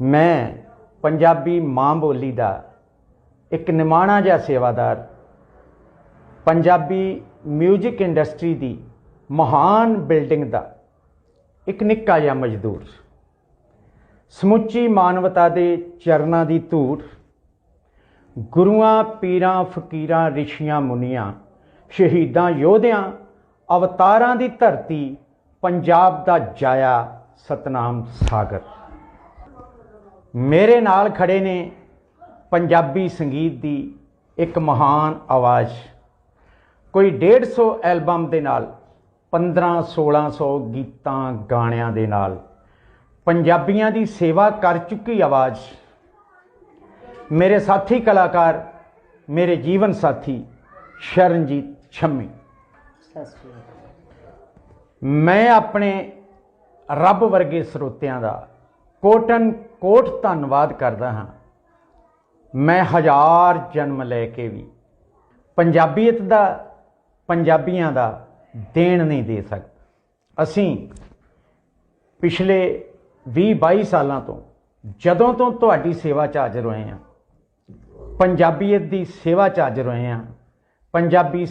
ਮੈਂ ਪੰਜਾਬੀ ਮਾਂ ਬੋਲੀ ਦਾ ਇੱਕ ਨਿਮਾਣਾ ਜਿਹਾ ਸੇਵਾਦਾਰ, ਪੰਜਾਬੀ 뮤직 ਇੰਡਸਟਰੀ ਦੀ ਮਹਾਨ ਬਿਲਡਿੰਗ ਦਾ ਇੱਕ ਨਿੱਕਾ ਜਿਹਾ ਮਜ਼ਦੂਰ, ਸਮੁੱਚੀ ਮਾਨਵਤਾ ਦੇ ਚਰਨਾਂ ਦੀ ਧੂੜ, ਗੁਰੂਆਂ, ਪੀਰਾਂ, ਫਕੀਰਾਂ, ਰਿਸ਼ੀਆਂ, ਮੁਨੀਆਂ, ਸ਼ਹੀਦਾਂ, ਯੋਧਿਆਂ, ਅਵਤਾਰਾਂ ਦੀ ਧਰਤੀ ਪੰਜਾਬ ਦਾ ਜਾਇਆ ਸਤਨਾਮ ਸਾਗਰ। ਮੇਰੇ ਨਾਲ ਖੜੇ ਨੇ ਪੰਜਾਬੀ ਸੰਗੀਤ ਦੀ ਇੱਕ ਮਹਾਨ ਆਵਾਜ਼। ਕੋਈ 150 ਐਲਬਮ ਦੇ ਨਾਲ 15 1600 ਗੀਤਾਂ, ਗਾਣਿਆਂ ਦੇ ਨਾਲ, ਪੰਜਾਬੀਆਂ ਦੀ ਸੇਵਾ ਕਰ ਚੁੱਕੀ ਆਵਾਜ਼। ਮੇਰੇ ਸਾਥੀ ਕਲਾਕਾਰ, ਮੇਰੇ ਜੀਵਨ ਸਾਥੀ ਸ਼ਰਨਜੀਤ ਛੰਮੀ। ਮੈਂ ਆਪਣੇ ਰੱਬ ਵਰਗੇ ਸਰੋਤਿਆਂ ਦਾ ਕੋਟਨ ਕੋਟ ਧੰਨਵਾਦ ਕਰਦਾ ਹਾਂ। ਮੈਂ ਹਜ਼ਾਰ ਜਨਮ ਲੈ ਕੇ ਵੀ ਪੰਜਾਬੀਅਤ ਦਾ, ਪੰਜਾਬੀਆਂ ਦਾ ਦੇਣ ਨਹੀਂ ਦੇ ਸਕਦਾ। ਅਸੀਂ ਪਿਛਲੇ 20 22 ਸਾਲਾਂ ਤੋਂ, ਜਦੋਂ ਤੋਂ ਤੁਹਾਡੀ ਸੇਵਾ 'ਚ ਹਾਜ਼ਰ ਹੋਏ ਹਾਂ, ਪੰਜਾਬੀਅਤ ਦੀ ਸੇਵਾ 'ਚ ਹਾਜ਼ਰ ਹੋਏ ਹਾਂ, ਪੰਜਾਬੀ